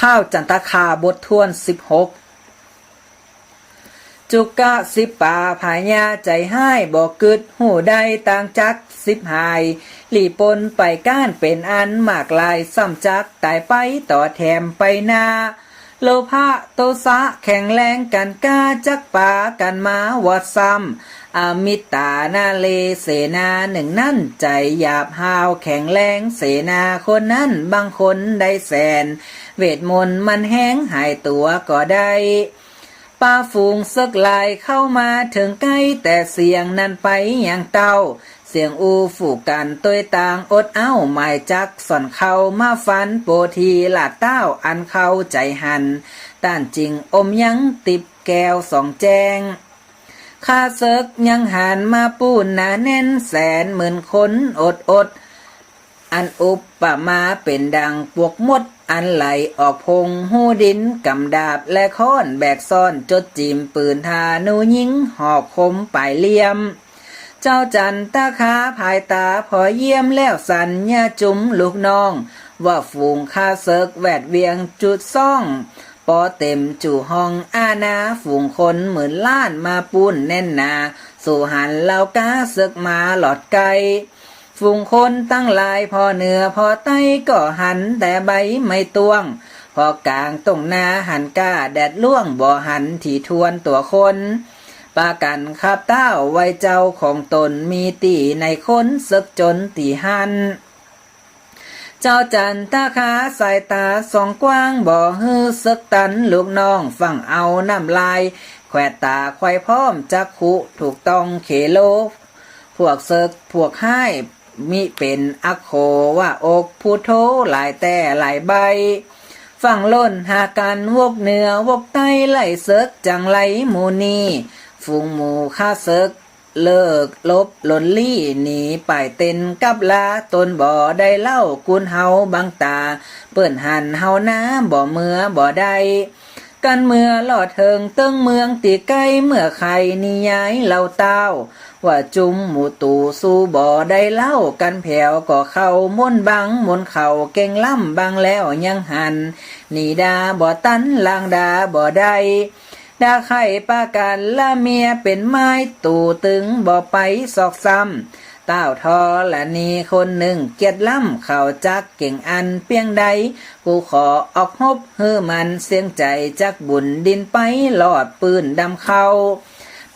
ข้าวจันตคาบททวนสิบหกจุกะสิบป่าผายาใจให้บอกกึดหูได้ต่างจักสิบหาย หลีปนไปก้านเป็นอันมากลายซ้ำจักตายไปต่อแถมไปนาโลภะโตสะแข็งแรงกันกาจักป่ากันมาวัดซ้ำอมิตานาเลเสนาหนึ่งนั่นใจหยาบหาวแข็งแรงเสนาคนนั้นบางคนได้แสน เวทมนต์มันแห้งหายตัวก็ได้ป้าฝูงซึกลายเข้ามาถึงใกล้แต่เสียงนั้นไปอย่างเต้า เสียงอูฝูกันตัวยต่างอดเอ้าหมายจักส่อนเข้ามาฟันโปทีหลาดเต้าอันเข้าใจหันต้านจริงอมยังติบแก้วสองแจงข้าเซิกยังหันมาปูนหนาแน่นแสนหมื่นคนอดอด อันอุปปมาเป็นดังปวกมด อันไหลออกพงหูดินกำดาบและค้อนแบกซ่อนจดจิมปืนทานูยิงหอกคมปลายเลี่ยม เจ้าจันตาขาภายตาพอเยี่ยมแล้วสัญญาจุ้มลูกน้อง ว่าฝูงข้าเซิกแวดเวียงจุดซ่องปอเต็มจู่ห้องอาณาฝูงคนเหมือนล้านมาปุ้นแน่นนา สู่หันเหล่ากาเซึกมาหลอดไก ฝูงคนตั้งหลายพอเหนือพอใต้ก็หันแต่ใบไม่ตวง พอกลางตรงหน้าหันก้าแดดล่วงบ่หันที่ทวนตัวคนปากันข้าบเต้าไว้เจ้าของตนมีตีในคนซึกจนตีหันเจ้าจันตาขาสายตาสองกว้างบ่ฮือซึกตันลูกน้องฟังเอาน้ำลายแขวตาควายพร้อมจักขุถูกต้องเขโล พวกเซิกพวกให้ มิเป็นอโคว่าอกผู้โทหลายแต่หลายใบ ฝั่งล้นหากันวกเหนือวกใต้ไหลเซิกจังไหลหมูนีฝูงหมูข้าเซิกเลิกลบหลนลี่หนีไปเต้นกับลาตนบ่อได้เล่ากุนเฮาบังตา เปิ้นหันเฮาน้ำบ่เมื่อบ่ได้กันเมื่อหลอดเทิงเติ้งเมืองตีใกล้เมื่อใครนิยายเล่าเต้า ว่าจุมหมูตูสู้บ่อได้เล่ากันแผ่วก็เข้าม่นบังมนเข่าเก่งล่ำบังแล้วยังหันนี่ดาบ่ตันลางดาบ่ได้ดาไข่ปากันละเมียเป็นไม้ตูตึงบ่ไปสอกซ้ำเต้าทอละนีคนหนึ่งเกียดล่ำเข่าจักเก่งอันเปียงใด กูขอออกฮบเฮือมันเสียงใจจักบุญดินไปหลอดปืนดำเข้า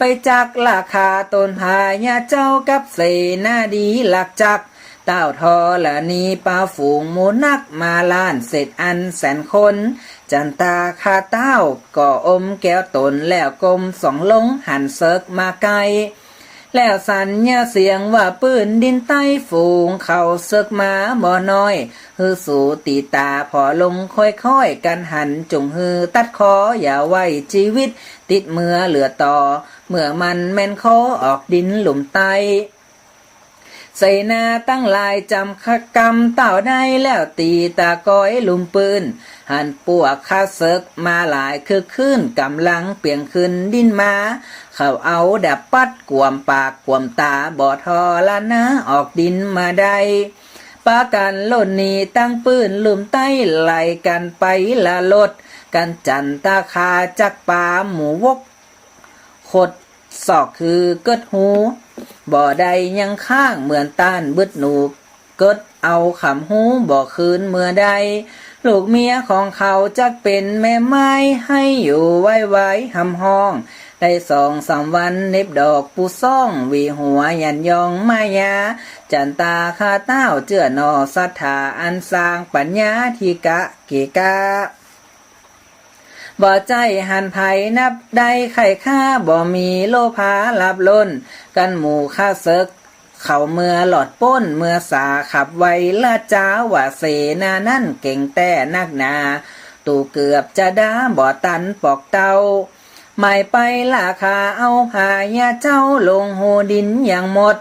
ไปจักราคาต้นพายาเจ้ากับเสนาดีหลักจัก เต้าทอละนีปลาฝูงหมูนักมาล้านเสร็จอันแสนคน จันตาคาเต้าก่ออมแก้วตนแล้วกลมสองลงหันเซิกมาไกลแล้วสัญญาเสียงว่าปืนดินใต้ฝูงเขาเซึกมาบ่น้อยฮือสู่ตีตาพอลงค่อยๆ กันหันจงฮือตัดคออย่าไว้ชีวิต ติดเมื่อเหลือต่อ เมื่อมันแม่นคอออกดินหลุมไตใส่หน้าตั้งลายจำขกรรมเต่าได้แล้วตีตาก้อยลุมปืน หันปวกข้าเซิกมาหลายคือขึ้นกำลังเปลี่ยงขึ้นดินมา เขาเอาดับปัดกวมปากกวมตาบอทอละนะออกดินมาได้ปากันล่นนีตั้งปืนลุมใต้ไหลกันไปละลด กันจันตาคาจักปาหมูวกขด ศอกคือเกิดหู บ่อใดยังข้างเหมือนต้านบึดหนูเกิดเอาขำหูบ่อคืนเมื่อใด ลูกเมียของเขาจักเป็นแม่ไม้ให้อยู่ไว้ไว้หำห้อง ได้สองสามวันเน็บดอกปูซ่องวีหัวยันยองมายา จันตาคาเต้าเจือนอสัทธาอันสร้างปัญญาทีกะเกกา บ่ใจหันไผนับได้ไข่ข้าบ่มีโลภาลับล้น กันหมู่ข้าเซิกเขาเมื่อหลอดป้นเมื่อสาขับไวละจ้าว่าเสนานั่นเก่งแต่นักหนา ตู่เกือบจะด้าบ่ตันปอกเตาไม่ไปราคาเอาพายาเจ้าลงโหดินอย่างหมด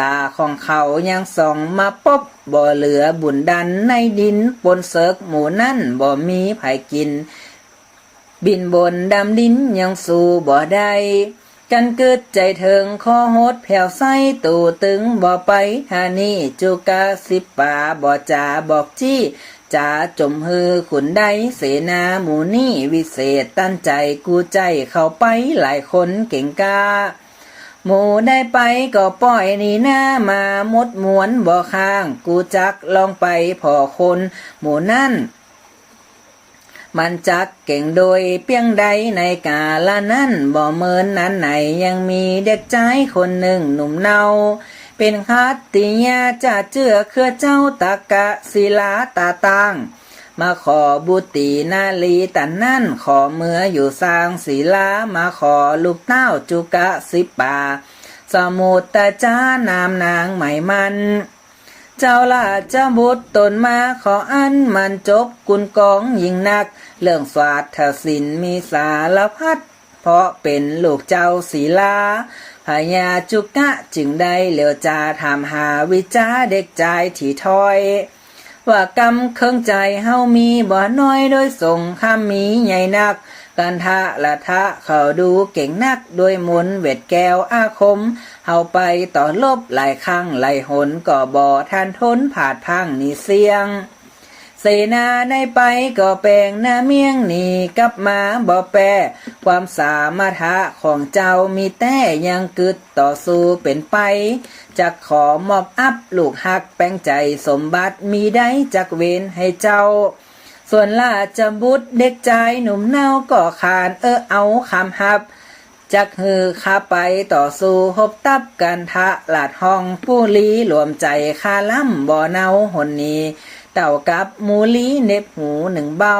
ตาของเขายังส่องมาปบบ่เหลือบุญดันในดินปนเซิกหมูนั่นบ่มีไผกิน บินบนดำดินยังสู่บ่ได้กันกึดใจเถิงคอโหดแผ่วไส้ตูตึงบ่ไปหานี่จุกาสิบป่าบ่จ่าบอกจี้จ่าจมฮือขุนได้เสนาหมูนี่วิเศษตั้นใจกูใจเข้าไปหลายคนเก่งกาหมูได้ไปก็ปล่อยนี่หน้ามามดมวนบ่ข้าง กูจักลองไปพอคน หมูนั่น มันจักเก่งโดยเพียงใดในกาละนั้นบ่เมินนั้นไหนยังมีเด็กใจคนหนึ่งหนุ่มเนาเป็นคัตติยาจะเจือเครือเจ้าตากะศิลาตาตังมาขอบุตรีนาลีตันนั่นขอเมื่ออยู่สร้างศิลามาขอลูกเต้าจุกะสิบป่าสมุตตาจ้านามนางไหมมัน เจ้าล่ะเจ้าบุตรตนมาขออันมันจบกุลกองยิ่งนัก เรื่องสวาทศิลมีสารพัดเพราะเป็นลูกเจ้าศีลาพญาจุกะจึงได้เหลียวจาถามหาวิจาเด็กใจที่ถอย ว่ากรรมเครื่องใจเฮามีบ่น้อยโดยส่งข้ามมีใหญ่นัก กันทะละทะเขาดูเก่งนักด้วยมนเวทแก้วอาคม เฮาไปต่อลบหลายครั้งหลายหนก็บ่ทันทนผาดพังนี่เสียงเสนาในไปก็แปลงหน้าเมียงหนีกลับมาบ่แปรความสามารถของเจ้ามีแต่ยังกึดต่อสู้เป็นไปจะขอมอบอัพลูกหักแป้งใจสมบัติมีได้จักเวนให้เจ้า ส่วนล่าจะบุตรเด็กใจหนุ่มเน่าก็ขานเออเอาคำฮับ จักฮือข้าไปต่อสู้หบตับกันทะหลาดห้องผู้ลีรวมใจคาล่ำบ่อเนาหนนี้ เต่ากับหมูลีเน็บหูหนึ่งเบา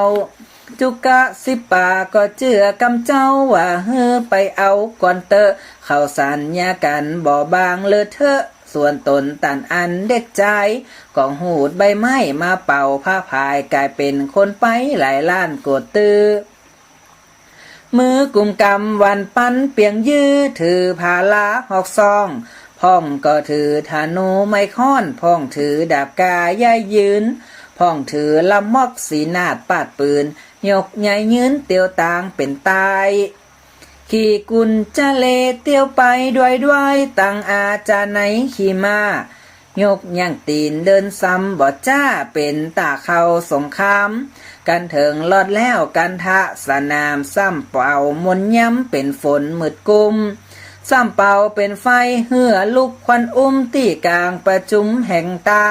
จุกะสิปาก็เจือกำเจ้าว่าเฮือไปเอาก่อนเตอะเข้าสัญญากันบ่บางเลอเทอะ ส่วนตนตันอันเด็กใจกองหูดใบไม้มาเป่าผ้าพายกลายเป็นคนไปหลายล้านกดตือมือกุมกำวันปันเปียงยื้อถือพาลาหอกซอง พ่องก็ถือธนูไม่ค้อน พ่องถือดาบกาย่ายยืน พ่องถือลำมอกสีนาดปาดปืน ยกใหญ่ยืนเตียวตางเป็นตาย ขี่กุญจะเลเตียวไปด้วยด้วยตังอาจาไหนขี่มายกย่างตีนเดินซ้ำบ่จ้าเป็นตาเขาสงคราม กันเถิงลอดแล้วกันทะสนามซ้ำเป่ามนย้ำเป็นฝนมืดกุมซ้ำเป่าเป็นไฟเหือลุกควันอุ้มตีกลางประจุมแห่งตา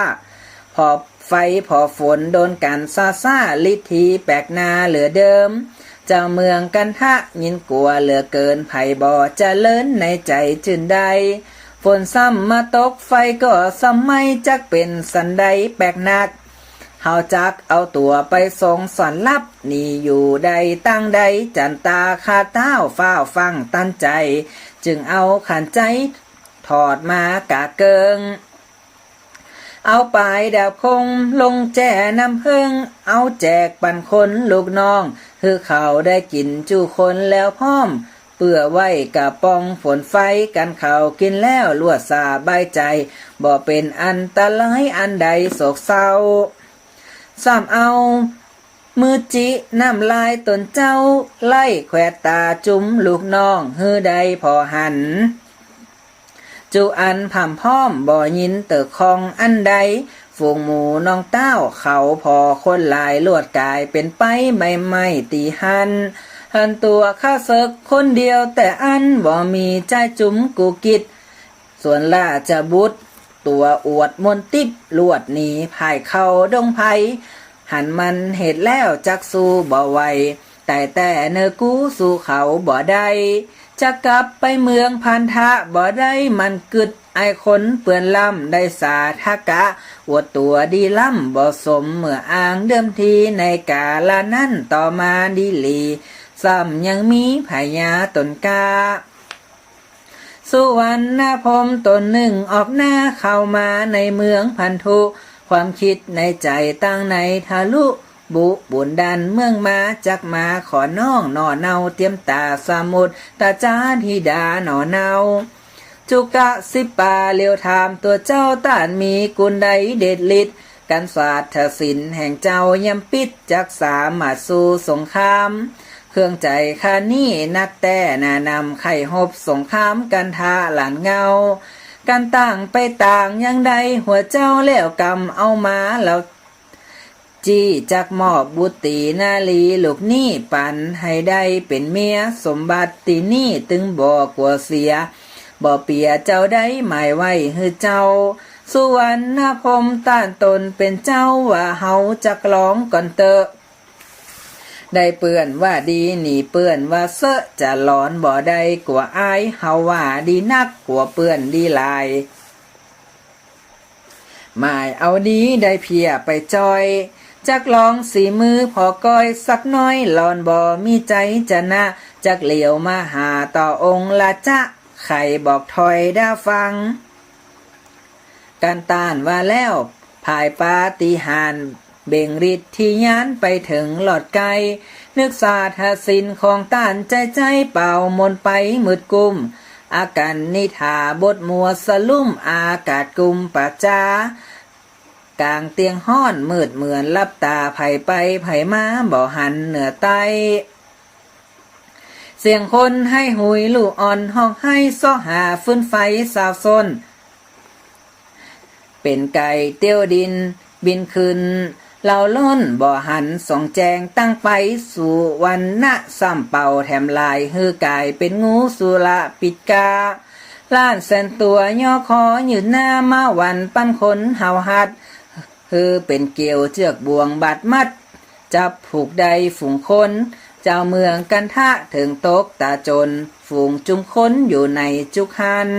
พอไฟพอฝนโดนกันซาซาลิทีแปลกนาเหลือเดิม เจ้าเมืองกันทะยินกลัวเหลือเกินไผ่บ่อจะเลินในใจจืนใดฝนซ้ำมาตกไฟก็ซ้ำไม่จักเป็นสันใดแปลกนักเฮาจักเอาตัวไปส่งสอนลับ นี่อยู่ใดตั้งใดจันตาคาเต้าฝ้าฟังตั้นใจ จึงเอาขันใจ ถอดมากะเกิง เอาปลายดาวคงลงแจน้ำพึ่ง เอาแจกปันคนลูกน้อง คือเขาได้กินจูคนแล้วพร้อม เปื่อไว้กะปองฝนไฟกันเขากินแล้วลวดสาบายใจ บ่เป็นอันตรายอันใดโศกเศร้าซ้ำเอา มือจิน้ำลายตนเจ้า ไล่แควตาจุ้มลูกน้องฮือใดพอหันจูอันผ่ำพ้อมบ่ยินเตอคองอันใด ฝูงหมูน้องเต้าเขาพอคนหลายลวดกายเป็นไปไม่ไม่ตีหันหันตัวข้าศึกคนเดียวแต่อันบ่มีใจจุ้มกูกิด ส่วนล่าจะบุตรตัวอวดมนติบลวดหนีภายเข้าดงไพหันมันเหตุแล้วจักสู้บ่ไหวแต่แต่เนอกูสู้เขาบ่ได้จะกลับไปเมืองพันธะบ่ได้มันกึดไอคนเปื่อนล่ำได้สาทกะ อวดตัวดีล่ำบ่สมเมื่ออ้างเดิมทีในกาลานั้นต่อมาดีลีซ้ำยังมีพญาตนกาสุวรรณพรมตนหนึ่งออกหน้าเข้ามาในเมืองพันธุ ความคิดในใจตั้งในทะลุ บุบุญดันเมืองมาจักมาขอน้องหน่อเนาเตรียมตาสมุดตาจาธิดาหน่อเนา จุกะสิปาเลียวถามตัวเจ้าต้านมีกุลใดเด็ดลิดกันศาสตร์ศิลป์แห่งเจ้ายำปิดจักสามมาสู้สงคราม เครื่องใจคานี่นักแต่นานำไข่หบสงครามกันทาหลานเงา กันต่างไปต่างยังใดหัวเจ้าเลี้ยวกำเอามาแล้วจี้จักมอบบุตรีนาลีลูกหนี้ปันให้ได้เป็นเมียสมบัติตีนี่ตึงบ่กลัวเสีย บ่เปียเจ้าได้หมายไว้ฮือเจ้า สุวรรณพรมต้านตนเป็นเจ้าว่าเฮาจักร้องก่อนเตอะได้เปื่อนว่าดีหนีเปื่อนว่าเสอะจะหลอนบ่ได้กลัวอายเฮาว่าดีนักกลัวเปื่อนดีลายหมายเอาดีได้เพียไปจอยจักลองสีมือพอก้อยสักน้อยหลอนบ่มีใจจะนะจักเหลียวมาหาต่อองค์ละจะ ไข่บอกถอยได้ฟัง การต้านว่าแล้วภายปาฏิหาริย์เบ่งฤทธิ์ที่ยานไปถึงหลอดไกล นึกศาสตร์หสินของต้านใจใจเป่ามนไปมืดกุม อาการนิทาบทมัวสลุ่มอากาศกุมปะจากลางเตียงห้อนมืดเหมือนลับตาไผ่ไปไผ่มาบ่หันเหนือไต เสียงคนให้หุยลูกอ่อนห้องให้ซ้อหาฟื้นไฟสาวซนเป็นไก่เตี้ยวดินบินขึ้นเหล่าล้นบ่อหันสองแจงตั้งไปสู่วันณะซ้ำเป่าแถมลายฮือกายเป็นงูสุระปิดกาล้านแสนตัวย่อคอยืนหน้ามาวันปั้นคนเห่าหัดคือเป็นเกี่ยวเจือกบ่วงบาดมัด จับผูกใดฝูงคน เจ้าเมืองกันทะถึงตกตาจน ฝูงจุมค้นอยู่ในจุกหัน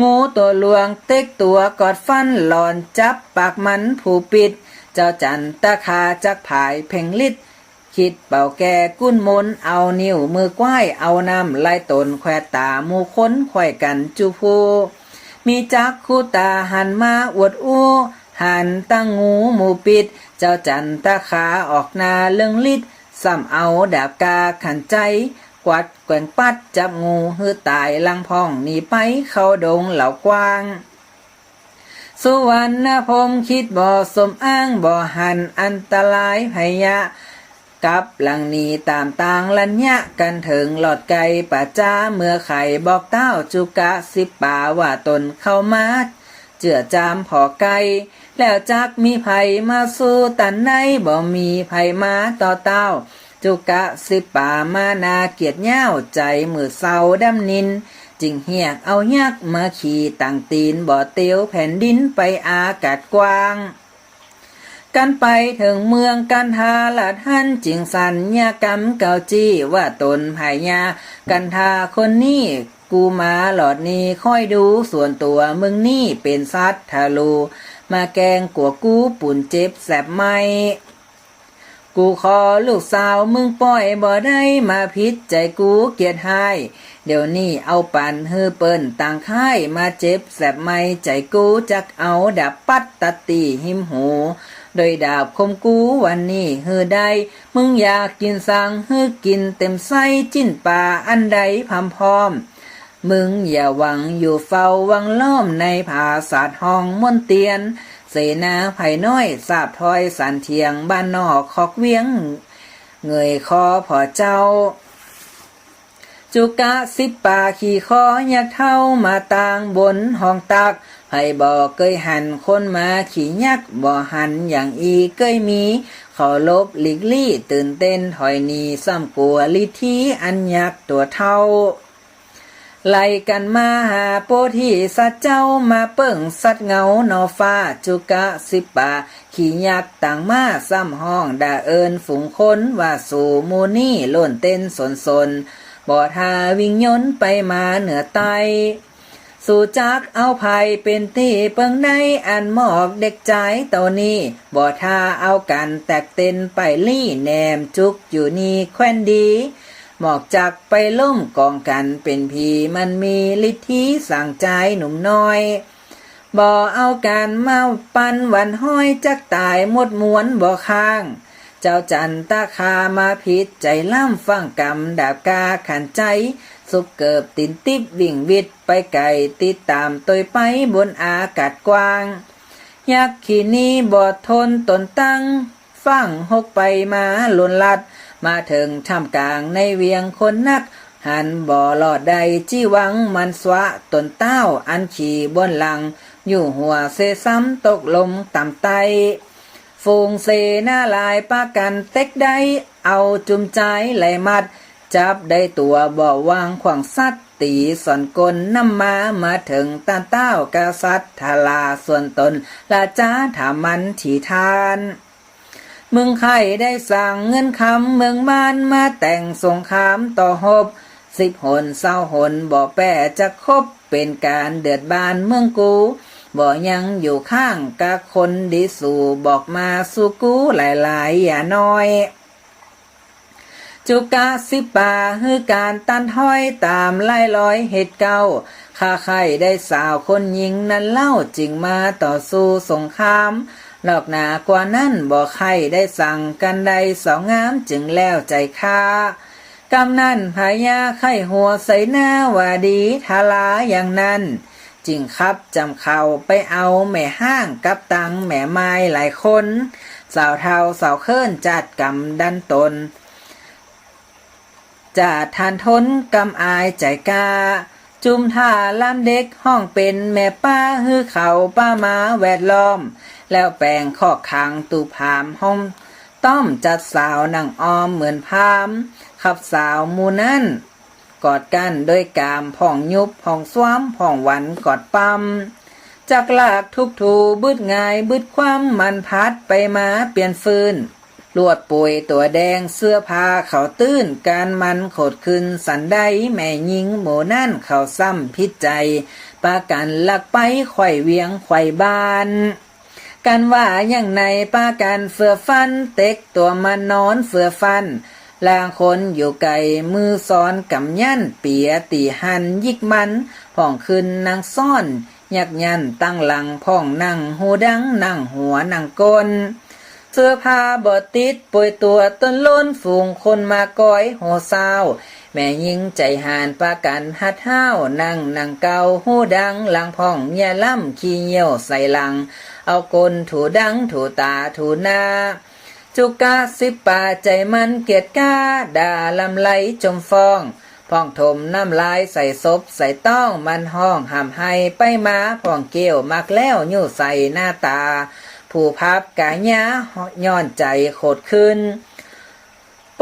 งูตัวลวงเต็กตัวกอดฟันหลอนจับปากมันผูปิด เจ้าจันตะคาจักผายเพ่งลิดคิดเป่าแก่กุ้นมนเอานิ้วมือก้ายเอาน้ำไล่ตนแควตาหมูค้นไขว่กันจูพูมีจักคู่ตาหันมาอวดอู้หันตั้งงูหมูปิด เจ้าจันตะขาออกนาเรื่องลิด ซ้ำเอาดาบกาขันใจ กวัดแกว่งปัดจับงูฮือตายลังพองหนีไปเข้าดงเหล่ากว้าง สุวรรณพรมคิดบ่สมอ้างบ่หันอันตรายพยะกับหลังนีตามต่างลัญญะกันถึงหลอดไก่ป่าจ้าเมื่อไข่บอกเต้าจุกะสิบป่าว่าตนเข้ามาเจือจามพอไก่ แล้วจักมีไผมาสู้ตันในบ่มีไผมาต่อเต้า จุกะสิป่ามานาเกียดเย้าใจมือเศร้าดำนินจึงเหียกเอายักมาขี่ต่างตีนบ่อเตียวแผ่นดินไปอากาศกว้าง กันไปถึงเมืองกันทาละท่านจิงสัญญากรรมเก่าจี้ว่าตนภายยากันทาคนนี้กูมาหลอดนี้ค่อยดูส่วนตัวมึงนี่เป็นซัดทาลู มาแกงกัวกูปุ่นเจ็บแสบไหมกูขอลูกสาวมึงปล่อยบ่ได้มาพิษใจกูเกียดให้เดี๋ยวนี้เอาปั่นฮือเปิ้นต่างค่ายมาเจ็บแสบไม่ใจกูจักเอาดาบปัดตตีหิมหู โดยดาบคมกูวันนี้ฮือได้ มึงอยากกินสังฮือกินเต็มไส้จิ้นป่าอันใดพำพร้อมมึ มึงอย่าหวังอยู่เฝ้าวังล้อมในผาศาสตร์ห้องมนเตียน เสนาไผ่น้อยสาบทอยสันเทียงบ้านนอกคอกเวียง เงยคอพอเจ้า จุกะสิบป่าขี่คอยักเท่ามาต่างบนห้องตักไผ่บอกเกยหันคนมาขี่ยักบ่หันอย่างอีเกยมีขอลบหลีกลี่ตื่นเต้นถอยนีซ้ำกลัวลิทีอันยักตัวเท่า ไล่กันมาหาโปที่สัตว์เจ้ามาเปิ่งสัตว์เงาหนอฟ้าจุกะสิบป่าขี่ยักษ์ต่างมาซ้ำห้องด่าเอินฝูงคนว่าสู่มูนี่ล่นเต้นสนสนบ่อทาวิ่งยนต์ไปมาเหนือไตสู่จักเอาภัยเป็นที่เปิงในอันหมอกเด็กใจเต่านี้บ่ทาเอากันแตกเต้นไปลี่แนมจุกอยู่นี่แควนดี หมอกจักไปล่มกองกันเป็นพีมันมีฤทธิสั่งใจหนุ่มน้อย บ่เอาการเมาปันวันห้อยจักตายหมดมวนบ่ข้าง เจ้าจันตาคามาพิษใจล่ำฟังกำดาบกาขันใจ สุกเกิบตินติบวิ่งวิดไปไก่ติดตามตยไปบนอากาศกว้าง ยักษ์ขีนี้บอดทนตนตั้ง ฟังหกไปมาหล่นลัด มาถึงท่ามกลางในเวียงคนนัก หันบ่อหลอดใดจี้หวังมันสวะตนเต้าอันขี่บนหลัง อยู่หัวเซซ้ำตกลมต่ำไตฟูงเสหน้าลายปากันเต็กได้ เอาจุมใจไหลมัด จับได้ตัวบ่อวางขวางสัตตีสอนกลน้ำมามาถึงตานเต้ากษัตริย์ทลาส่วนตนลาจ้าถามมันถีทาน เมืองไข่ได้สั่งเงินคำเมืองบ้านมาแต่งสงครามต่อหบสิบหนเศร้าหนบ่แปรจะคบเป็นการเดือดบานเมืองกู บ่ยังอยู่ข้างกะคนดีสู่บอกมาสู่กูหลายๆ อย่าน้อย จุกาสิป่าฮือการตันห้อยตามไล่ลอยเหตุเก่าข้าไข่ได้สาวคนยิงนั้นเล่าจริงมาต่อสู้สงคราม นอกหนากว่านั้นบ่ใครได้สั่งกันใดสองงามจึงแล้วใจค่ากำนั่นพายาไข่หัวใส่หน้าว่าดีทาลาอย่างนั้นจริงครับจำเขาไปเอาแม่ห้างกับตังแม่ไม้หลายคน สาวเทาสาวเคินจัดกำดันตนจะทานทนกำอายใจกา จุมท่าลำเด็กห้องเป็นแม่ป้าฮือเขาป้ามาแวดล้อม แล้วแปลงข้อขังตูพามห้องต้อมจัดสาวนังออมเหมือนพามขับสาวหมูนั่นกอดกันด้วยกามผ่องยุบผ่องสวมผ่องหวันกอดปั๊มจากลากทุกถูบึดง่ายบึดความมันพัดไปมาเปลี่ยนฟืนลวดปุยตัวแดงเสื้อผ้าเขาตื้นการมันโขดขึ้นสันได้แม่ยิงหมูนั่นเขาซ้ำพิษใจปากันลักไปไข่เวียงไข่บ้าน กันว่าอย่างในป้ากันเฟือฟัน เต็กตัวมันนอนเฟือฟันลางคนอยู่ไกลมือซ้อนกำยันเปียตีหันยิกมันพ่องขึ้นนางซ่อนยักยันตั้งหลังพ่องนั่งหูดังนั่งหัวนั่งก้นเสื้อผ้าบอติดป่วยตัวต้นล้นฝูงคนมาก้อยโหเศร้า แม่ยิงใจหานปากันฮัดห้าวนั่งนั่งเกาหูดังหลังพ่องอย่ล่ำขี้เหี่ยวใส่หลัง เอากลถูดังถูตาถูหน้าจุกาสิบป่าใจมันเกียดกาด่าลำไหลจมฟองพ่องถมน้ำลายใส่ศพใส่ต้องมันห้องห้ำให้ไปมาพ่องเกี้ยวมักแล้วยู่ใส่หน้าตา ผู้พับกายาย้อนใจโคดขึ้น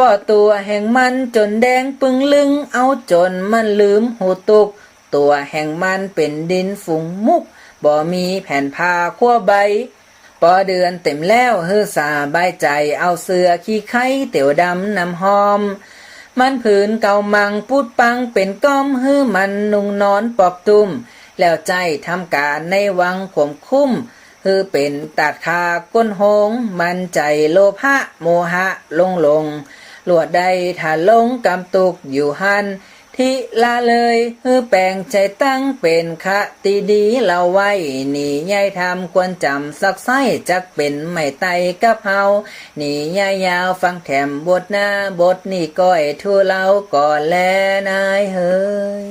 ป่อตัวแห่งมันจนแดงปึงลึง เอาจนมันลืมหูตุก ตัวแห่งมันเป็นดินฝุ่งมุก บ่มีแผ่นผ้าขั้วใบปอเดือนเต็มแล้วเฮือสาบายใจเอาเสือขี้ไข่เตียวดำน้ำหอม มันผืนเก่ามังพูดปังเป็นก้อมฮือมันนุงนอนปอบตุ้ม แล้วใจทำการในวังข่มคุ้มฮือเป็นตัดคาก้นหง มันใจโลภะโมหะลงลงล ลวดใดถ้าลงกำตุกอยู่หันทิลาเลยฮือแปลงใจตั้งเป็นคะตีดีเราไว้นี่ยายทำควรจำสักไส้จักเป็นไม่ไตกับเฮาหนี่ยายยาวฟังแถมบทหน้าบทนี่ก้อยทั่วเราก่อนแลนายเฮ้ย